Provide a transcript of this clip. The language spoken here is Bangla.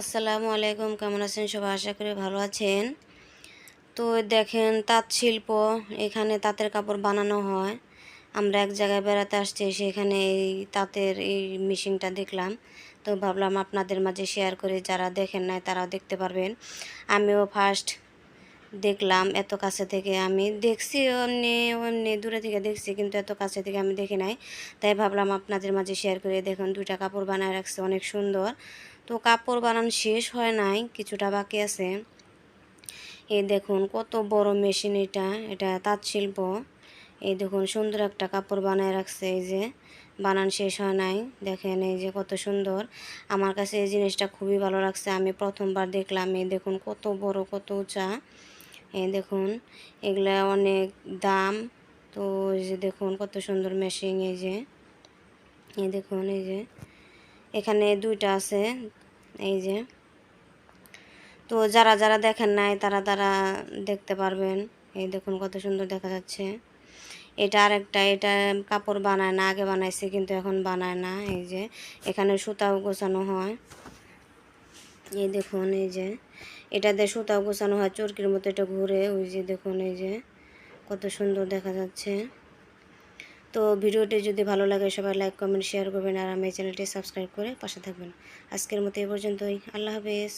আসসালামু আলাইকুম, কেমন আছেন? সবাই আশা করি ভালো আছেন। তো দেখেন, তাঁত শিল্প, এখানে তাঁতের কাপড় বানানো হয়। আমরা এক জায়গায় বেড়াতে আসছি, সেখানে এই তাঁতের এই মেশিনটা দেখলাম। তো ভাবলাম আপনাদের মাঝে শেয়ার করে, যারা দেখেন নাই তারাও দেখতে পারবেন। আমিও ফার্স্ট দেখলাম, এত কাছে থেকে আমি দেখছি এমনি এমনি দূরে থেকে দেখছি, কিন্তু এত কাছে থেকে আমি দেখি নাই। তাই ভাবলাম আপনাদের মাঝে শেয়ার করে। দেখুন, দুইটা কাপড় বানায় রাখছে, অনেক সুন্দর। তো কাপড় বানানো শেষ হয় নাই, কিছুটা বাকি আছে। এই দেখুন কত বড় মেশিন এটা এটা তাঁত শিল্প। এই দেখুন সুন্দর একটা কাপড় বানায় রাখছে, এই যে বানান শেষ হয় নাই। দেখেন এই যে কত সুন্দর। আমার কাছে এই জিনিসটা খুবই ভালো লাগছে, আমি প্রথমবার দেখলাম। এই দেখুন কত বড়, কত উঁচা। এই দেখুন এগুলা অনেক দাম। তো এই যে দেখুন কত সুন্দর মেশিন, এই যে। এই দেখুন, এই যে এখানে দুইটা আছে, এই যে। তো যারা যারা দেখেন নাই, তারা তারা দেখতে পারবেন। এই দেখুন কত সুন্দর দেখা যাচ্ছে। এটা আরেকটা, এটা কাপড় বানায় না, আগে বানাইছে, কিন্তু এখন বানায় না, এই যে। এখানে সুতাও গোছানো হয়। এই দেখুন, এই যে। এটা দিয়ে সুতাও গোছানো হয়, চরকির মতো এটা ঘুরে, ওই যে দেখুন, এই যে। কত সুন্দর দেখা যাচ্ছে। তো ভিডিওটি যদি ভালো লাগে, সবাই লাইক কমেন্ট শেয়ার করবেন আর আমি চ্যানেলটি সাবস্ক্রাইব করে পাশে থাকবেন। আজকের মতো এ পর্যন্তই। আল্লাহ হাফেজ।